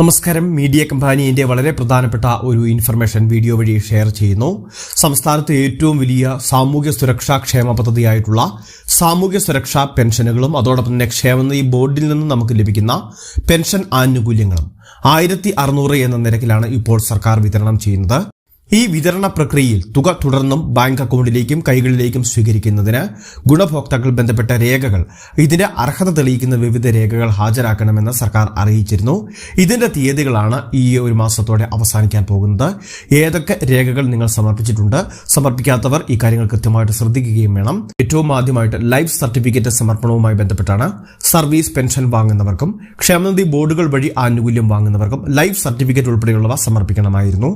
നമസ്കാരം. മീഡിയ കമ്പാനിയുടെ വളരെ പ്രധാനപ്പെട്ട ഒരു ഇൻഫർമേഷൻ വീഡിയോ വഴി ഷെയർ ചെയ്യുന്നു. സംസ്ഥാനത്തെ ഏറ്റവും വലിയ സാമൂഹ്യ സുരക്ഷാ ക്ഷേമ പദ്ധതിയായിട്ടുള്ള സാമൂഹ്യ സുരക്ഷാ പെൻഷനുകളും അതോടൊപ്പം തന്നെ ക്ഷേമനിധി ബോർഡിൽ നിന്ന് നമുക്ക് ലഭിക്കുന്ന പെൻഷൻ ആനുകൂല്യങ്ങളും ആയിരത്തി അറുന്നൂറ് എന്ന നിരക്കിലാണ് ഇപ്പോൾ സർക്കാർ വിതരണം ചെയ്യുന്നത്. ഈ വിതരണ പ്രക്രിയയിൽ തുക തുടർന്നും ബാങ്ക് അക്കൗണ്ടിലേക്കും കൈകളിലേക്കും സ്വീകരിക്കുന്നതിന് ഗുണഭോക്താക്കൾ ബന്ധപ്പെട്ട രേഖകൾ ഇതിന്റെ അർഹത തെളിയിക്കുന്ന വിവിധ രേഖകൾ ഹാജരാക്കണമെന്ന് സർക്കാർ അറിയിച്ചിരുന്നു. ഇതിന്റെ തീയതികളാണ് ഈ ഒരു മാസത്തോടെ അവസാനിക്കാൻ പോകുന്നത്. ഏതൊക്കെ രേഖകൾ നിങ്ങൾ സമർപ്പിച്ചിട്ടുണ്ട് സമർപ്പിക്കാത്തവർ ഈ കാര്യങ്ങൾ കൃത്യമായിട്ട് ശ്രദ്ധിക്കുകയും വേണം. ഏറ്റവും ആദ്യമായിട്ട് ലൈഫ് സർട്ടിഫിക്കറ്റ് സമർപ്പണവുമായി ബന്ധപ്പെട്ടാണ് സർവീസ് പെൻഷൻ വാങ്ങുന്നവർക്കും ക്ഷേമനിധി ബോർഡുകൾ വഴി ആനുകൂല്യം വാങ്ങുന്നവർക്കും ലൈഫ് സർട്ടിഫിക്കറ്റ് ഉൾപ്പെടെയുള്ളവ സമർപ്പിക്കണമായിരുന്നു.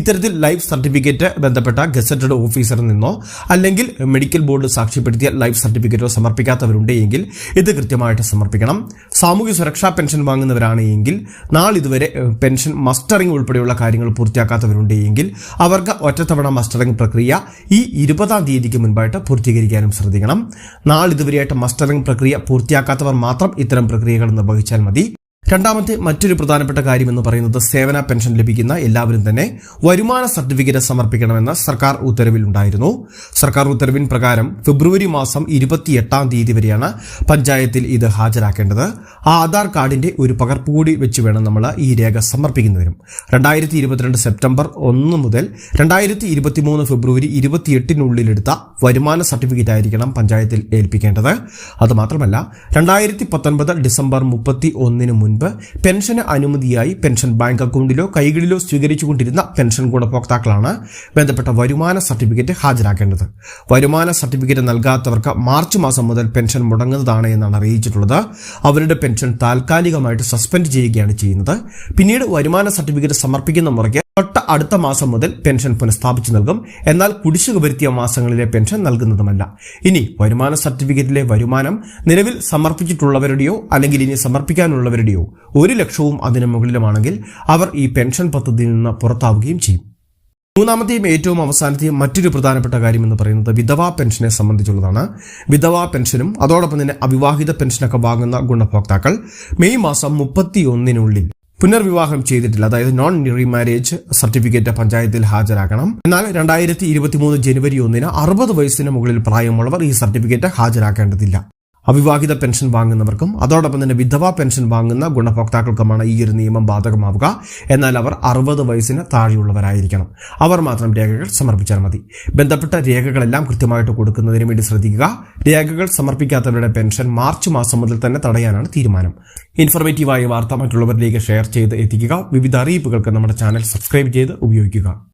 ഇത്തരത്തിൽ സർട്ടിഫിക്കറ്റ് ബന്ധപ്പെട്ട ഗസറ്റഡ് ഓഫീസറിൽ നിന്നോ അല്ലെങ്കിൽ മെഡിക്കൽ ബോർഡ് സാക്ഷ്യപ്പെടുത്തിയ ലൈഫ് സർട്ടിഫിക്കറ്റോ സമർപ്പിക്കാത്തവരുണ്ടെങ്കിൽ ഇത് കൃത്യമായിട്ട് സമർപ്പിക്കണം. സാമൂഹ്യ സുരക്ഷാ പെൻഷൻ വാങ്ങുന്നവരാണ് എങ്കിൽ നാളിതുവരെ പെൻഷൻ മസ്റ്ററിംഗ് ഉൾപ്പെടെയുള്ള കാര്യങ്ങൾ പൂർത്തിയാക്കാത്തവരുണ്ടെങ്കിൽ അവർക്ക് ഒറ്റത്തവണ മസ്റ്ററിംഗ് പ്രക്രിയ ഈ ഇരുപതാം തീയതിക്ക് മുൻപായിട്ട് പൂർത്തീകരിക്കാനും ശ്രദ്ധിക്കണം. നാളിതുവരെയായിട്ട് മസ്റ്ററിംഗ് പ്രക്രിയ പൂർത്തിയാക്കാത്തവർ മാത്രം ഇത്തരം പ്രക്രിയകൾ നിർവഹിച്ചാൽ മതി. രണ്ടാമത്തെ മറ്റൊരു പ്രധാനപ്പെട്ട കാര്യം എന്ന് പറയുന്നത് സേവന പെൻഷൻ ലഭിക്കുന്ന എല്ലാവരും തന്നെ വരുമാന സർട്ടിഫിക്കറ്റ് സമർപ്പിക്കണമെന്ന സർക്കാർ ഉത്തരവിലുണ്ടായിരുന്നു. സർക്കാർ ഉത്തരവിൻ പ്രകാരം ഫെബ്രുവരി മാസം ഇരുപത്തിയെട്ടാം തീയതി വരെയാണ് പഞ്ചായത്തിൽ ഇത് ഹാജരാക്കേണ്ടത്. ആ ആധാർ കാർഡിന്റെ ഒരു പകർപ്പ് കൂടി വെച്ച് വേണം നമ്മൾ ഈ രേഖ സമർപ്പിക്കുന്നതിനും. രണ്ടായിരത്തി ഇരുപത്തിരണ്ട് സെപ്റ്റംബർ ഒന്ന് മുതൽ രണ്ടായിരത്തി ഇരുപത്തിമൂന്ന് ഫെബ്രുവരി ഇരുപത്തിയെട്ടിനുള്ളിലെടുത്ത വരുമാന സർട്ടിഫിക്കറ്റ് ആയിരിക്കണം പഞ്ചായത്തിൽ ഏൽപ്പിക്കേണ്ടത്. അതുമാത്രമല്ല രണ്ടായിരത്തി പത്തൊൻപത് ഡിസംബർ മുപ്പത്തി ഒന്നിന് മുൻപ് പെൻഷന് അനുമതിയായി പെൻഷൻ ബാങ്ക് അക്കൗണ്ടിലോ കൈകളിലോ സ്വീകരിച്ചുകൊണ്ടിരുന്ന പെൻഷൻ ഗുണഭോക്താക്കളാണ് ബന്ധപ്പെട്ട വരുമാന സർട്ടിഫിക്കറ്റ് ഹാജരാക്കേണ്ടത്. വരുമാന സർട്ടിഫിക്കറ്റ് നൽകാത്തവർക്ക് മാർച്ച് മാസം മുതൽ പെൻഷൻ മുടങ്ങുന്നതാണ് എന്നാണ് അറിയിച്ചിട്ടുള്ളത്. അവരുടെ പെൻഷൻ താൽക്കാലികമായിട്ട് സസ്പെൻഡ് ചെയ്യുകയാണ് ചെയ്യുന്നത്. പിന്നീട് വരുമാന സർട്ടിഫിക്കറ്റ് സമർപ്പിക്കുന്ന മുറയ്ക്ക് തൊട്ട അടുത്ത മാസം മുതൽ പെൻഷൻ പുനഃസ്ഥാപിച്ചു നൽകും. എന്നാൽ കുടിശ്ശിക വരുത്തിയ മാസങ്ങളിലെ പെൻഷൻ നൽകുന്നതുമല്ല. ഇനി വരുമാന സർട്ടിഫിക്കറ്റിലെ വരുമാനം നിലവിൽ സമർപ്പിച്ചിട്ടുള്ളവരുടെയോ അല്ലെങ്കിൽ ഇനി സമർപ്പിക്കാനുള്ളവരുടെയോ ഒരു ലക്ഷവും അതിനു മുകളിലുമാണെങ്കിൽ അവർ ഈ പെൻഷൻ പദ്ധതിയിൽ നിന്ന് പുറത്താവുകയും ചെയ്യും. മൂന്നാമത്തെയും ഏറ്റവും അവസാനത്തെയും മറ്റൊരു പ്രധാനപ്പെട്ട കാര്യം എന്ന് പറയുന്നത് വിധവാ പെൻഷനെ സംബന്ധിച്ചുള്ളതാണ്. വിധവാ പെൻഷനും അതോടൊപ്പം തന്നെ അവിവാഹിത പെൻഷനൊക്കെ വാങ്ങുന്ന ഗുണഭോക്താക്കൾ മെയ് മാസം മുപ്പത്തിയൊന്നിനുള്ളിൽ പുനർവിവാഹം ചെയ്തിട്ടില്ല. അതായത് നോൺ റീമാരേജ് സർട്ടിഫിക്കറ്റ് പഞ്ചായത്തിൽ ഹാജരാക്കണം എന്നാൽ രണ്ടായിരത്തി ജനുവരി ഒന്നിന് അറുപത് വയസ്സിന് മുകളിൽ പ്രായമുള്ളവർ ഈ സർട്ടിഫിക്കറ്റ് ഹാജരാക്കേണ്ടതില്ല. അവിവാഹിത പെൻഷൻ വാങ്ങുന്നവർക്കും അതോടൊപ്പം തന്നെ വിധവാ പെൻഷൻ വാങ്ങുന്ന ഗുണഭോക്താക്കൾക്കുമാണ് ഈ ഒരു നിയമം ബാധകമാവുക. എന്നാൽ അവർ അറുപത് വയസ്സിന് താഴെയുള്ളവരായിരിക്കണം. അവർ മാത്രം രേഖകൾ സമർപ്പിച്ചാൽ മതി. ബന്ധപ്പെട്ട രേഖകളെല്ലാം കൃത്യമായിട്ട് കൊടുക്കുന്നതിന് വേണ്ടി ശ്രദ്ധിക്കുക. രേഖകൾ സമർപ്പിക്കാത്തവരുടെ പെൻഷൻ മാർച്ച് മാസം മുതൽ തന്നെ തടയാനാണ് തീരുമാനം. ഇൻഫർമേറ്റീവായ വാർത്ത മറ്റുള്ളവരിലേക്ക് ഷെയർ ചെയ്ത് എത്തിക്കുക. വിവിധ അറിയിപ്പുകൾക്ക് നമ്മുടെ ചാനൽ സബ്സ്ക്രൈബ് ചെയ്ത് ഉപയോഗിക്കുക.